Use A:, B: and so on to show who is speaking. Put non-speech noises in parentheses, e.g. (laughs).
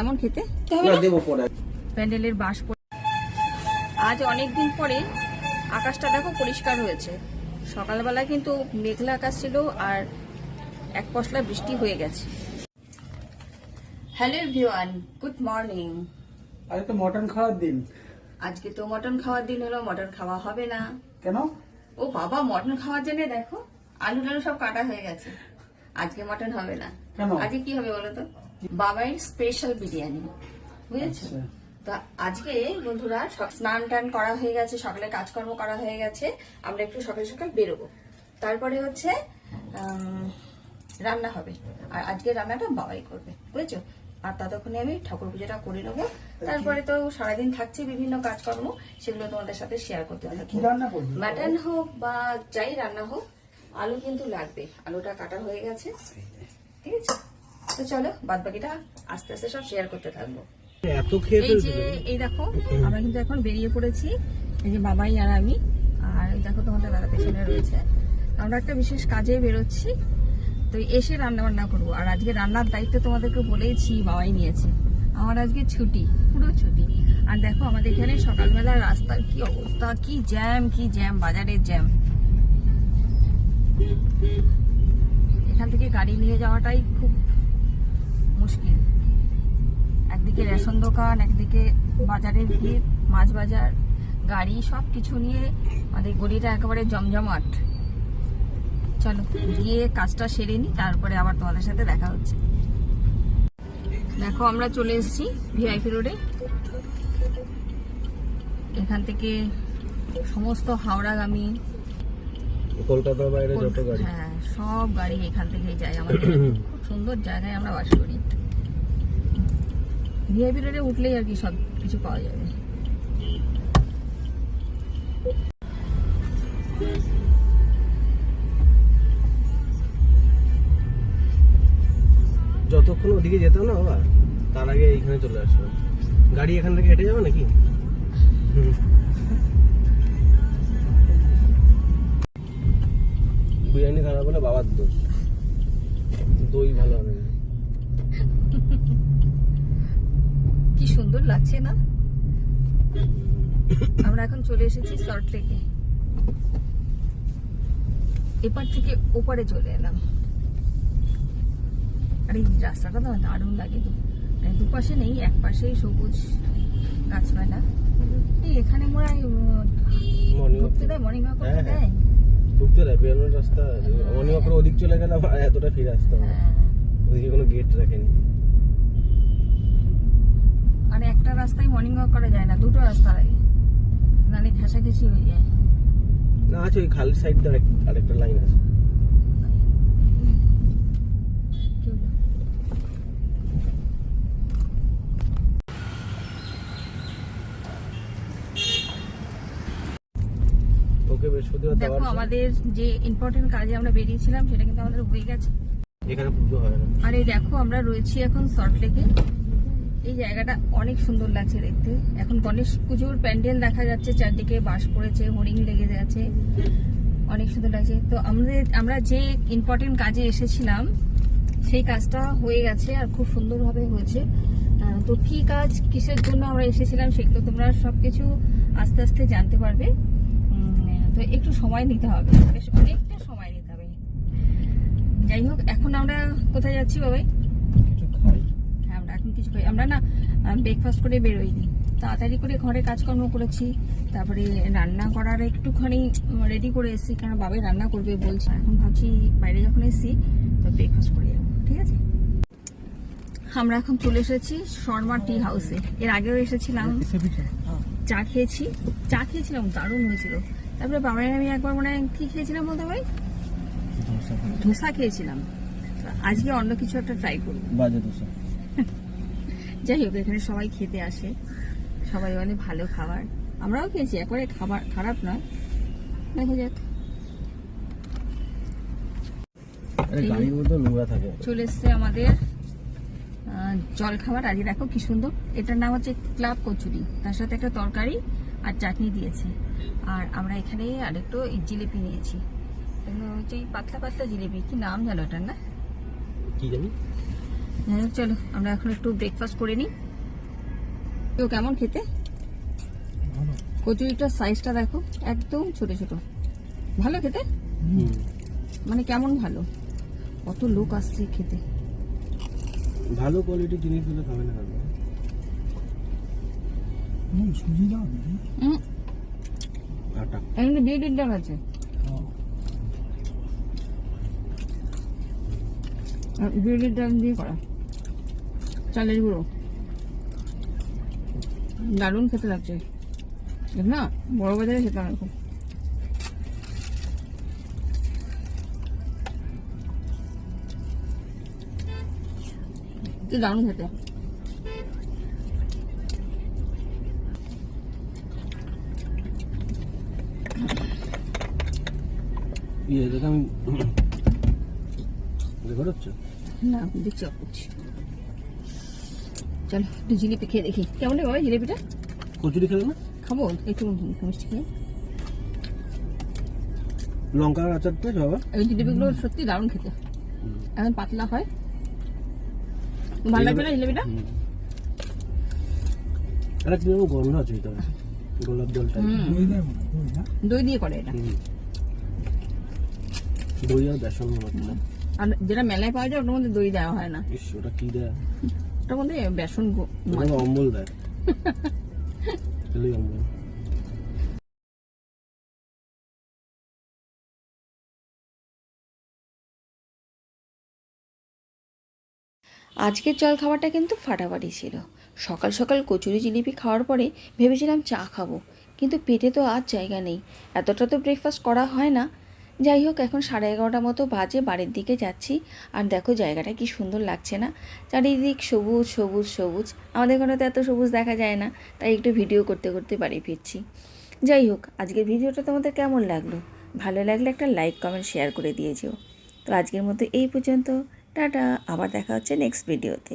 A: কেমন খেতে? প্যান্ডেলের বাঁশ পড়ে। আজ অনেক দিন পরে আকাশটা দেখো পরিষ্কার হয়েছে। সকালবেলা কিন্তু মেঘলা আকাশ ছিল আর এক পশলা বৃষ্টি হয়ে গেছে। হ্যালো ভিওয়ান গুড মর্নিং।
B: আরে তো মটন খাওয়ার দিন।
A: আজকে তো মটন খাওয়ার দিন হলো মটন খাওয়া হবে না।
B: কেন?
A: ও বাবা মটন খাওয়ার জন্য দেখো আলু টালু সব কাটা হয়ে গেছে। আজকে মটন হবে না।
B: কেন?
A: আজকে কি হবে বলো তো? বাবাই স্পেশাল বিরিয়ানি বুঝেছ?
B: আচ্ছা।
A: তা আজকে বন্ধুরা স্নান টান করা হয়ে গেছে সকালে কাজকর্ম করা হয়ে গেছে আমরা একটু সকাল সকাল বেরোবো। তারপরে হচ্ছে রান্না হবে। আর আজকে রান্নাটা বাবাই করবে বুঝেছ? আর ততক্ষণে আমি ঠাকুর পুজোটা করে নেব। তারপরে তো সারাদিন থাকছে বিভিন্ন কাজকর্ম সেগুলো তোমাদের সাথে শেয়ার করতে থাকি।
B: রান্না করবি?
A: মাটন হোক বা যাই রান্না হোক আলু কিন্তু লাগবে। আলুটা কাটা হয়ে গেছে। ঠিক আছে? তো চলো বাদ বাকিটা আস্তে আস্তে সব শেয়ার করতে থাকব। এই যে এই দেখো আমরা কিন্তু এখন বেরিয়ে পড়েছি। এই যে বাবাই আর আমি আর দেখো তোমাদের দাদা পেছনে রয়েছে। আমরা একটা বিশেষ কাজে বেরোচ্ছি তো এসে রান্না বান্না করব। আর আজকে রান্নার দায়িত্ব তোমাদেরকে বলেইছি বাবাই নিয়েছে। আমার আজকে ছুটি পুরো ছুটি। আর দেখো আমাদের এখানে সকালবেলা রাস্তার কি অবস্থা কি জ্যাম কি জ্যাম বাজারের জ্যাম। এখান থেকে গাড়ি নিয়ে যাওয়াটাই খুব মুশকিল। একদিকে রেশন দোকান একদিকে বাজারের ভিড় মাছ বাজার গাড়ি সব কিছু নিয়ে আমাদের গলিটা একেবারে জমজমাট। চলো গিয়ে কাজটা সেরে নি তারপরে আবার তোমাদের সাথে দেখা হচ্ছে। দেখো আমরা চলে এসেছি ভিআইপি রোডে এখান থেকে সমস্ত হাওড়াগামী
B: কলকাতার বাইরে যত গাড়ি।
A: হ্যাঁ সব গাড়ি এখান থেকেই যায় আমাদের। (clears throat) খুব সুন্দর জায়গায় আমরা বাস করি। ভিআইপি উঠলেই আর কি সব কিছু পাওয়া যাবে।
C: যতক্ষণ ওদিকে যেতাম না বাবা, তার আগে এইখানে চলে আসব। গাড়ি এখান থেকে হেঁটে যাবে নাকি। বিরিয়ানি খারাপ হলে বাবার দোষ। দই ভালো হবে না।
A: কি সুন্দর লাগছে না? আমরা এখন চলে এসেছি সল্ট লেকে এপার থেকে ওপারে চলে এলাম। আর এই রাস্তাটা তো দারুণ লাগে তো। মানে দুপাশে নেই এক পাশেই সবুজ গাছপালা। এই এখানে মনে হয় ঢুকতে দেয় মর্নিং ওয়াক করতে
C: হ্যাঁ, হ্যাঁ।
A: দেয়
C: ঢুকতে দেয় বেরোনোর রাস্তা। মর্নিং ওয়াক করে ওদিক চলে গেলে আবার এতটা ফিরে আসতে হবে
A: হ্যাঁ।
C: ওদিকে কোনো গেট রাখেনি।
A: আর একটা রাস্তায় মর্নিং ওয়াক করা যায় না দুটো রাস্তা লাগে। নাহলে ঘেঁষাঘেঁষি হয়ে যায়।
C: না আছে ওই খালি সাইড দিয়ে আরেকটা লাইন আছে।
A: দেখো আমাদের যে ইম্পর্টেন্ট কাজে আমরা বেরিয়েছিলাম সেটা কিন্তু আমাদের হয়ে গেছে।
C: এখানে পুজো হয় না।
A: আর এই দেখো আমরা রয়েছি এখন সল্ট লেকে এই জায়গাটা অনেক সুন্দর লাগছে দেখতে। এখন গণেশ পুজোর প্যান্ডেল দেখা যাচ্ছে, চারদিকে বাস পড়েছে, হরিণ লেগে যাচ্ছে অনেক সুন্দর লাগছে। তো আমাদের, আমরা যে ইম্পর্টেন্ট কাজে এসেছিলাম, সেই কাজটা হয়ে গেছে আর খুব সুন্দরভাবে হয়েছে। তো কি কাজ, কিসের জন্য আমরা এসেছিলাম সেগুলো তোমরা সব কিছু আস্তে আস্তে জানতে পারবে। তো একটু সময় নিতে হবে, বেশ অনেকটা সময় নিতে হবে। যাই হোক, এখন আমরা কোথায় যাচ্ছি, বাবাই
B: কিছু খাই
A: হ্যাঁ আমরা এখন কিছু খাই আমরা না ব্রেকফাস্ট করে বেরোইনি। তাড়াতাড়ি করে ঘরে কাজকর্ম করেছি তারপরে রান্না করার একটুখানি রেডি করে এসেছি কারণ বাবাই রান্না করবে বলছে। এখন ভাবছি বাইরে যখন এসেছি তো ব্রেকফাস্ট করে যাব ঠিক আছে? আমরা এখন চলে এসেছি শর্মা টি হাউসে এর আগেও এসেছিলাম।
B: পিছে
A: চা খেয়েছি চা খেয়েছিলাম দারুণ হয়েছিল। তারপরে বাবাই আমি একবার মনে হয় কি খেয়েছিলাম বলতে ভাই? ধোসা খেয়েছিলাম। আজকে অন্য কিছু একটা ট্রাই করব।
B: বাজে দোষা
A: যাই হোক এখানে সবাই খেতে আসে। সবাই বলে ভালো খাবার। আমরাও খেয়েছি একবারে খাবার খারাপ নয়। দেখা যাক। চলে এসছে আমাদের জল খাবার আজকে দেখো কি সুন্দর। এটার নাম হচ্ছে ক্লাব কচুরি। তার সাথে একটা তরকারি আর চাটনি দিয়েছে। আর আমরা এখানে আরেকটু জিলিপি নিয়েছি। হচ্ছে পাতলা পাতলা জিলিপি। কি নাম জানো এটার না?
C: কি জানি?
A: চলো আমরা এখন একটু ব্রেকফাস্ট করে নিই। তো কেমন খেতে? কচুরিটার সাইজটা দেখো একদম ছোট ছোট। ভালো খেতে?
C: হুম।
A: মানে কেমন ভালো? কত লোক আসছে খেতে।
C: ভালো কোয়ালিটির জিনিস দিলে খাবে না খাবে
A: এমনি বিউটির ডাল আছে। বিউটির ডাল দিয়ে করা। চালের গুঁড়ো দারুণ খেতে লাগছে দেখ না বড় বাজারে খেতাম এখন কি দারুণ খেতে
C: ইয়ে দেখে আমি রেকর্ড হচ্ছে
A: না দেখছি অফ করছি চলো একটু জিলিপি খেয়ে দেখি। কেমন লাগে বাবা জিলিপিটা?
C: কচুরি খেলে না?
A: খাব একটু মিষ্টি খেয়ে।
C: লঙ্কার বাবা
A: এই জিলিপিগুলো সত্যি দারুণ খেতে। এখন পাতলা হয়। ভালো লাগবে না জিলিপিটা?
C: আছে এটা গোলাপ জলটা।
A: দই দিয়ে করে এটা।
C: দই আর বেসন মনে
A: আর যেটা মেলায় পাওয়া যায় ওটার মধ্যে দই দেওয়া হয় না।
C: ইস ওটা কি দেয়?
A: ওটার মধ্যে বেসন
C: অম্বল দেয়। (laughs) অম্বল।
D: আজকের জল খাবারটা কিন্তু ফাটাফাটি ছিল। সকাল সকাল কচুরি জিলিপি খাওয়ার পরে ভেবেছিলাম চা খাব কিন্তু পেটে তো আর জায়গা নেই। এতটা তো ব্রেকফাস্ট করা হয় না যাই হোক, এখন সাড়ে এগারোটা মতো বাজে, বাড়ির দিকে যাচ্ছি। আর দেখো জায়গাটা কি সুন্দর লাগছে না? চারিদিক সবুজ সবুজ সবুজ। আমাদের এখানে তো এত সবুজ দেখা যায় না, তাই একটু ভিডিও করতে করতে বাড়ি ফিরছি। যাই হোক, আজকের ভিডিওটা তোমাদের কেমন লাগল? ভালো লাগলে একটা লাইক, কমেন্ট, শেয়ার করে দিয়ে যেও। তো আজকের মতো এই পর্যন্ত। টাটা, আবার দেখা হচ্ছে নেক্সট ভিডিওতে